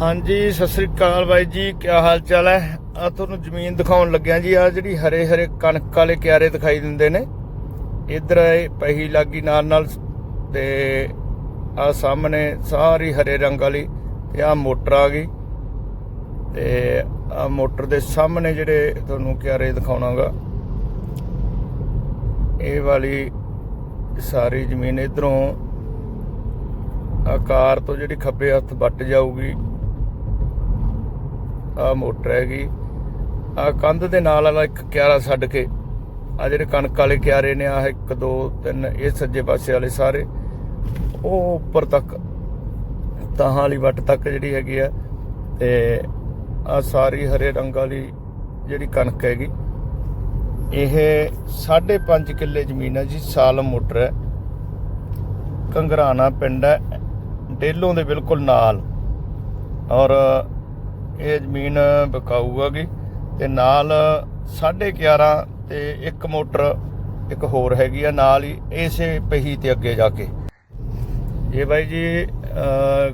ਹਾਂਜੀ, ਸਤਿ ਸ੍ਰੀ ਅਕਾਲ ਬਾਈ ਜੀ ਕੀ ਹਾਲ ਚਾਲ ਹੈ? ਆ ਤੁਹਾਨੂੰ ਜ਼ਮੀਨ ਦਿਖਾਉਣ ਲੱਗਿਆ ਜੀ ਆ ਜਿਹੜੀ ਹਰੇ ਹਰੇ ਕਣਕ ਵਾਲੇ ਕਿਆਰੇ ਦਿਖਾਈ ਦਿੰਦੇ ਨੇ। ਇਧਰ ਇਹ ਪਹੀ ਲੱਗੀ ਨਾਲ ਨਾਲ ਤੇ ਆ ਸਾਹਮਣੇ ਸਾਰੀ ਹਰੇ ਰੰਗ ਵਾਲੀ ਤੇ ਆ ਮੋਟਰ ਆ ਗਈ। ਤੇ ਆ ਮੋਟਰ ਦੇ ਸਾਹਮਣੇ ਜਿਹੜੇ ਤੁਹਾਨੂੰ ਕਿਆਰੇ ਦਿਖਾਉਣਾਗਾ ਇਹ ਵਾਲੀ ਸਾਰੀ ਜ਼ਮੀਨ ਇਧਰੋਂ ਆਕਾਰ ਤੋਂ ਜਿਹੜੀ ਖੱਬੇ ਹੱਥ ਵੱਟ ਜਾਊਗੀ। ਆ ਮੋਟਰ ਹੈਗੀ। ਆ ਕੰਧ ਦੇ ਨਾਲ ਵਾਲਾ ਇੱਕ ਕਿਆਰਾ ਛੱਡ ਕੇ ਆ ਜਿਹੜੇ ਕਣਕ ਵਾਲੇ ਕਿਆਰੇ ਨੇ ਆ 1 2 3 ਇਹ ਸੱਜੇ ਪਾਸੇ ਵਾਲੇ ਸਾਰੇ, ਉਹ ਉੱਪਰ ਤੱਕ, ਤਾਹਾਂ ਵਾਲੀ ਵੱਟ ਤੱਕ ਜਿਹੜੀ ਹੈਗੀ ਆ, ਤੇ ਆ ਸਾਰੀ ਹਰੇ ਰੰਗ ਵਾਲੀ ਜਿਹੜੀ ਕਣਕ ਹੈਗੀ। ਇਹ 5.5 ਕਿੱਲੇ ਜ਼ਮੀਨ ਹੈ ਜੀ ਸਾਲਮ ਮੋਟਰ ਹੈ। ਕੰਗਰਾਣਾ ਪਿੰਡ ਹੈ, ਡੇਲੋਂ ਦੇ ਬਿਲਕੁਲ ਨਾਲ। ਔਰ ਇਹ ਜ਼ਮੀਨ ਵਿਕਾਊ ਹੈਗੀ ਤੇ ਨਾਲ 11.5 ਤੇ ਇੱਕ ਮੋਟਰ ਇੱਕ ਹੋਰ ਹੈਗੀ ਆ, ਨਾਲ ਹੀ ਇਸੇ ਪਹੀ ਤੇ ਅੱਗੇ ਜਾ ਕੇ। ਇਹ ਬਾਈ ਜੀ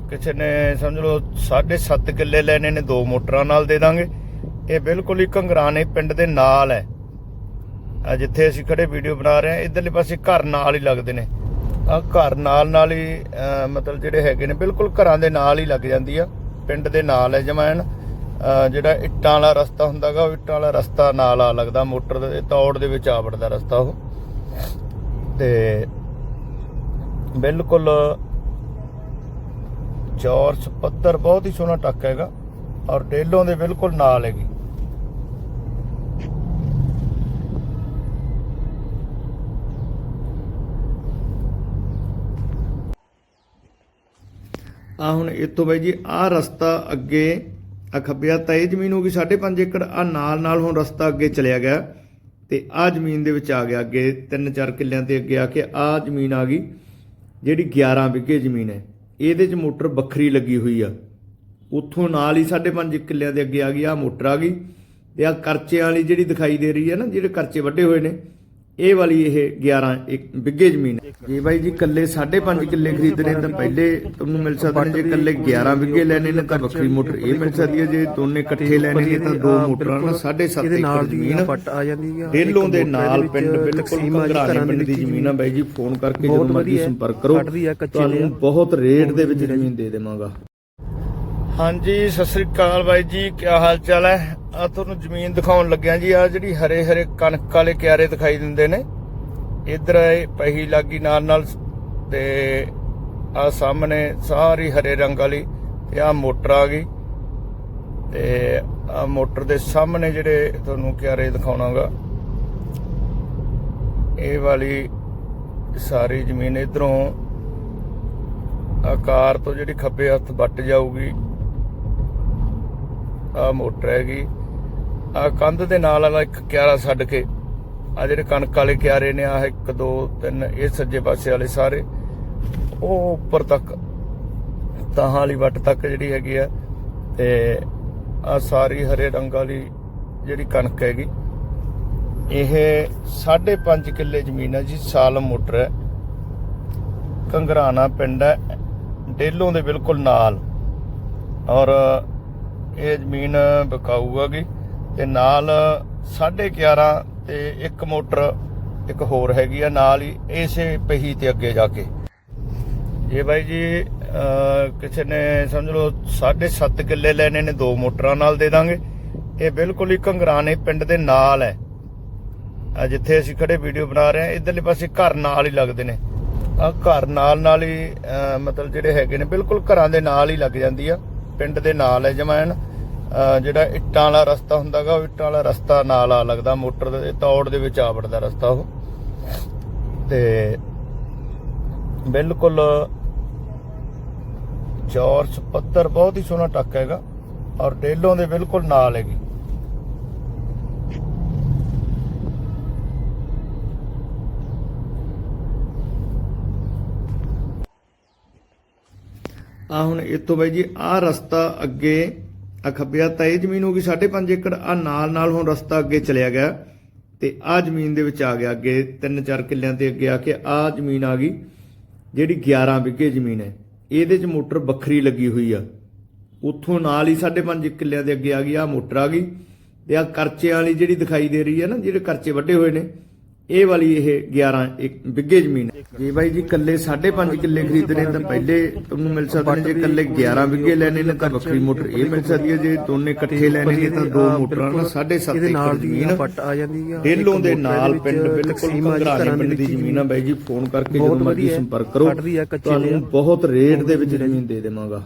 ਕਿਸੇ ਨੇ ਸਮਝ ਲਓ 7.5 ਕਿੱਲੇ ਲੈਣੇ ਨੇ, ਦੋ ਮੋਟਰਾਂ ਨਾਲ ਦੇ ਦਾਂਗੇ। ਇਹ ਬਿਲਕੁਲ ਹੀ ਕੰਗਰਾਣੇ ਪਿੰਡ ਦੇ ਨਾਲ ਹੈ। ਆ ਜਿੱਥੇ ਅਸੀਂ ਖੜੇ ਵੀਡੀਓ ਬਣਾ ਰਹੇ ਹਾਂ, ਇਧਰਲੇ ਪਾਸੇ ਘਰ ਨਾਲ ਹੀ ਲੱਗਦੇ ਨੇ। ਆ ਘਰ ਨਾਲ ਨਾਲ ਹੀ ਮਤਲਬ ਜਿਹੜੇ ਹੈਗੇ ਨੇ, ਬਿਲਕੁਲ ਘਰਾਂ ਦੇ ਨਾਲ ਹੀ ਲੱਗ ਜਾਂਦੀ ਆ। ਪਿੰਡ ਦੇ ਨਾਲ ਹੈ ਜਮੈਨ ਜਿਹੜਾ ਇੱਟਾਂ ਵਾਲਾ ਰਸਤਾ ਹੁੰਦਾਗਾ ਉਹ ਇੱਟਾਂ ਵਾਲਾ ਰਸਤਾ ਨਾਲ ਆ ਲੱਗਦਾ, ਮੋਟਰ ਦੇ ਤੌੜ ਦੇ ਵਿੱਚ ਆ ਵੜਦਾ ਰਸਤਾ ਉਹ। ਤੇ ਬਿਲਕੁਲ ਚੌਰਸ ਪੱਧਰ ਬਹੁਤ ਹੀ ਸੋਹਣਾ ਟੱਕ ਹੈਗਾ, ਔਰ ਡੇਲੋਂ ਦੇ ਬਿਲਕੁਲ ਨਾਲ ਹੈਗੀ। ਆ ਹੁਣ ਇੱਥੋਂ ਬਾਈ ਜੀ, ਆ ਰਸਤਾ ਅੱਗੇ ਆ ਖੱਬਿਆ ਤਾਂ ਇਹ ਜ਼ਮੀਨ ਹੋ ਗਈ 5.5 ਏਕੜ, ਆ ਨਾਲ ਨਾਲ ਹੁਣ ਰਸਤਾ ਅੱਗੇ ਚਲਿਆ ਗਿਆ ਤੇ ਆ ਜ਼ਮੀਨ ਦੇ ਵਿੱਚ ਆ ਗਿਆ ਅੱਗੇ 3-4 ਕਿੱਲਿਆਂ ਤੇ ਅੱਗੇ ਆ ਕੇ ਆ ਜ਼ਮੀਨ ਆ ਗਈ, ਜਿਹੜੀ 11 ਵਿਗੇ ਜ਼ਮੀਨ ਹੈ। ਇਹਦੇ 'ਚ ਮੋਟਰ ਵੱਖਰੀ ਲੱਗੀ ਹੋਈ ਆ। ਉੱਥੋਂ ਨਾਲ ਹੀ 5.5 ਕਿੱਲਿਆਂ ਦੇ ਅੱਗੇ ਆ ਗਈ, ਆ ਮੋਟਰ ਆ ਗਈ ਤੇ ਆ ਕਰਚੇ ਵਾਲੀ ਜਿਹੜੀ ਦਿਖਾਈ ਦੇ ਰਹੀ ਹੈ ਨਾ, ਜਿਹੜੇ ਕਰਚੇ ਵੱਡੇ ਹੋਏ ਨੇ ਇਹ ਵਾਲੀ ਇਹ 11 ਇੱਕ ਬਿੱਗੇ ਜ਼ਮੀਨ ਹੈ। ਜੇ ਬਾਈ ਜੀ ਕੱਲੇ 5.5 ਕਿੱਲੇ ਖਰੀਦਣੇ ਤਾਂ ਪਹਿਲੇ ਤੁਹਾਨੂੰ ਮਿਲ ਸਕਦੇ ਨੇ। ਜੇ ਕੱਲੇ 11 ਬਿੱਗੇ ਲੈਣੇ ਨੇ ਤਾਂ ਵੱਖਰੀ ਮੋਟਰ ਇਹ ਮਿਲ ਸਕਦੀ ਹੈ। ਜੇ ਦੋਨੇ ਇਕੱਠੇ ਲੈਣੇ ਨੇ ਤਾਂ ਦੋ ਮੋਟਰਾਂ ਨਾਲ 7.5 ਇਹਦੇ ਏਕੜ ਜ਼ਮੀਨ ਪੱਟ ਆ ਜਾਂਦੀ ਆ ਡੇਲੋਂ ਦੇ ਨਾਲ ਪਿੰਡ ਬਿਲਕੁਲ ਘਰਾਣੇ ਘਰਾਂ ਦੇ ਪਿੰਡ ਦੀ ਜ਼ਮੀਨ ਆ ਬਾਈ ਜੀ ਫੋਨ ਕਰਕੇ ਜਦੋਂ ਮਰਜ਼ੀ ਸੰਪਰਕ ਕਰੋ। ਤੁਹਾਨੂੰ। ਬਹੁਤ ਰੇਟ ਦੇ ਵਿੱਚ ਜ਼ਮੀਨ ਦੇ ਦੇਵਾਂਗਾ। ਹਾਂਜੀ ਸਤਿ ਸ੍ਰੀ ਅਕਾਲ ਬਾਈ ਜੀ। ਕੀ ਹਾਲ ਚਾਲ ਹੈ? ਆ ਤੁਹਾਨੂੰ ਜ਼ਮੀਨ ਦਿਖਾਉਣ ਲੱਗਿਆ ਜੀ ਆ ਜਿਹੜੀ ਹਰੇ ਹਰੇ ਕਣਕ ਵਾਲੇ ਕਿਆਰੇ ਦਿਖਾਈ ਦਿੰਦੇ ਨੇ। ਇਧਰ ਇਹ ਪਹੀ ਲੱਗੀ ਨਾਲ ਨਾਲ ਤੇ ਆ ਸਾਹਮਣੇ ਸਾਰੀ ਹਰੇ ਰੰਗ ਵਾਲੀ ਤੇ ਆ ਮੋਟਰ ਆ ਗਈ। ਤੇ ਆ ਮੋਟਰ ਦੇ ਸਾਹਮਣੇ ਜਿਹੜੇ ਤੁਹਾਨੂੰ ਕਿਆਰੇ ਦਿਖਾਉਣਾਗਾ ਇਹ ਵਾਲੀ ਸਾਰੀ ਜ਼ਮੀਨ ਇਧਰੋਂ ਆਕਾਰ ਤੋਂ ਜਿਹੜੀ ਖੱਬੇ ਹੱਥ ਵੱਟ ਜਾਊਗੀ। ਆ ਮੋਟਰ ਹੈਗੀ। ਕੰਧ ਦੇ ਨਾਲ ਵਾਲਾ ਇੱਕ ਕਿਆਰਾ ਛੱਡ ਕੇ ਆ ਜਿਹੜੇ ਕਣਕ ਵਾਲੇ ਕਿਆਰੇ ਨੇ ਆ 1 2 3 ਇਹ ਸੱਜੇ ਪਾਸੇ ਵਾਲੇ ਸਾਰੇ, ਉਹ ਉੱਪਰ ਤੱਕ, ਤਾਹਾਂ ਵਾਲੀ ਵੱਟ ਤੱਕ ਜਿਹੜੀ ਹੈਗੀ ਆ, ਤੇ ਆ ਸਾਰੀ ਹਰੇ ਰੰਗ ਵਾਲੀ ਜਿਹੜੀ ਕਣਕ ਹੈਗੀ, ਇਹ 5.5 ਕਿੱਲੇ ਜ਼ਮੀਨ ਹੈ ਜੀ ਸਾਲਮ ਮੋਟਰ ਹੈ। ਕੰਗਰਾਣਾ ਪਿੰਡ ਹੈ, ਡੇਲੋਂ ਦੇ ਬਿਲਕੁਲ ਨਾਲ। ਔਰ ਇਹ ਜ਼ਮੀਨ ਵਿਕਾਊ ਹੈਗੀ ਤੇ ਨਾਲ 11.5 ਤੇ ਇੱਕ ਮੋਟਰ, ਇੱਕ ਹੋਰ ਹੈਗੀ ਆ ਨਾਲ ਹੀ, ਇਸੇ ਪਹੀ ਤੇ ਅੱਗੇ ਜਾ ਕੇ। ਇਹ ਬਾਈ ਜੀ ਕਿਸੇ ਨੇ ਸਮਝ ਲਓ 7.5 ਕਿੱਲੇ ਲੈਣੇ ਨੇ, ਦੋ ਮੋਟਰਾਂ ਨਾਲ ਦੇ ਦਾਂਗੇ। ਇਹ ਬਿਲਕੁਲ ਹੀ ਕੰਗਰਾਣੇ ਪਿੰਡ ਦੇ ਨਾਲ ਹੈ। ਆ ਜਿੱਥੇ ਅਸੀਂ ਖੜੇ ਵੀਡੀਓ ਬਣਾ ਰਹੇ ਹਾਂ, ਇਧਰਲੇ ਪਾਸੇ ਘਰ ਨਾਲ ਹੀ ਲੱਗਦੇ ਨੇ। ਆ ਘਰ ਨਾਲ ਨਾਲ ਹੀ ਮਤਲਬ ਜਿਹੜੇ ਹੈਗੇ ਨੇ, ਬਿਲਕੁਲ ਘਰਾਂ ਦੇ ਨਾਲ ਹੀ ਲੱਗ ਜਾਂਦੀ ਆ। ਪਿੰਡ ਦੇ ਨਾਲ ਹੈ ਜਮੈਨ ਜਿਹੜਾ ਇੱਟਾਂ ਵਾਲਾ ਰਸਤਾ ਹੁੰਦਾਗਾ ਉਹ ਇੱਟਾਂ ਵਾਲਾ ਰਸਤਾ ਨਾਲ ਆ ਲੱਗਦਾ, ਮੋਟਰ ਦੇ ਤੌੜ ਦੇ ਵਿੱਚ ਆ ਵੜਦਾ ਰਸਤਾ ਉਹ। ਤੇ ਬਿਲਕੁਲ ਚੌਰਸ ਪੱਧਰ ਬਹੁਤ ਹੀ ਸੋਹਣਾ ਟੱਕ ਹੈਗਾ, ਔਰ ਡੇਲੋਂ ਦੇ ਬਿਲਕੁਲ ਨਾਲ ਹੈਗੀ। ਆ ਹੁਣ ਇਤੋਂ ਬਾਈ ਜੀ ਆ ਰਸਤਾ ਅੱਗੇ ਆ ਖੱਬਿਆ ਤਾਂ ਇਹ ਜ਼ਮੀਨ ਹੋ ਗਈ 5.5 ਏਕੜ, ਆ ਨਾਲ ਨਾਲ ਹੁਣ ਰਸਤਾ ਅੱਗੇ ਚਲਿਆ ਗਿਆ ਤੇ ਆ ਜ਼ਮੀਨ ਦੇ ਵਿੱਚ ਆ ਗਿਆ ਅੱਗੇ 3-4 ਕਿੱਲਿਆਂ ਤੇ ਅੱਗੇ ਆ ਕੇ ਆ ਜ਼ਮੀਨ ਆ ਗਈ, ਜਿਹੜੀ 11 ਵਿਗੇ ਜ਼ਮੀਨ ਹੈ। ਇਹਦੇ 'ਚ ਮੋਟਰ ਵੱਖਰੀ ਲੱਗੀ ਹੋਈ ਆ। ਉੱਥੋਂ ਨਾਲ ਹੀ 5.5 ਕਿੱਲਿਆਂ ਦੇ ਅੱਗੇ ਆ ਗਈ ਆ ਮੋਟਰ ਆ ਗਈ। ਤੇ ਆ ਕਰਚਿਆਂ ਵਾਲੀ ਜਿਹੜੀ ਦਿਖਾਈ ਦੇ ਰਹੀ ਹੈ ਨਾ, ਜਿਹੜੇ ਕਰਚੇ ਵੱਡੇ ਹੋਏ ਨੇ ਇਹ ਵਾਲੀ ਇਹ 11 ਇੱਕ ਬਿੱਗੇ ਜ਼ਮੀਨ ਹੈ। ਜੇ ਬਾਈ ਜੀ ਕੱਲੇ 5.5 ਕਿੱਲੇ ਖਰੀਦਣੇ ਤਾਂ ਪਹਿਲੇ ਤੁਹਾਨੂੰ ਮਿਲ ਸਕਦੇ ਨੇ। ਜੇ ਕੱਲੇ 11 ਬਿੱਗੇ ਲੈਣੇ ਨੇ ਤਾਂ ਵੱਖਰੀ ਮੋਟਰ ਇਹ ਮਿਲ ਸਕਦੀ ਹੈ। ਜੇ ਦੋਨੇ ਇਕੱਠੇ ਲੈਣੇ ਨੇ ਤਾਂ ਦੋ ਮੋਟਰਾਂ ਨਾਲ 7.5 ਇਹਦੇ ਨਾਲ ਏਕੜ ਜ਼ਮੀਨ ਪੱਟ ਆ ਜਾਂਦੀ ਆ। ਇੱਕ ਦੇ ਨਾਲ ਪਿੰਡ ਬਿਲਕੁਲ ਘਰਾਣੇ ਪਿੰਡ ਦੀ ਜ਼ਮੀਨ ਆ ਬਾਈ ਜੀ ਫੋਨ ਕਰਕੇ ਜਦੋਂ ਮਰਜ਼ੀ। ਸੰਪਰਕ ਕਰੋ। ਤੁਹਾਨੂੰ। ਬਹੁਤ ਰੇਟ ਦੇ ਵਿੱਚ ਜ਼ਮੀਨ ਦੇ ਦੇਵਾਂਗਾ।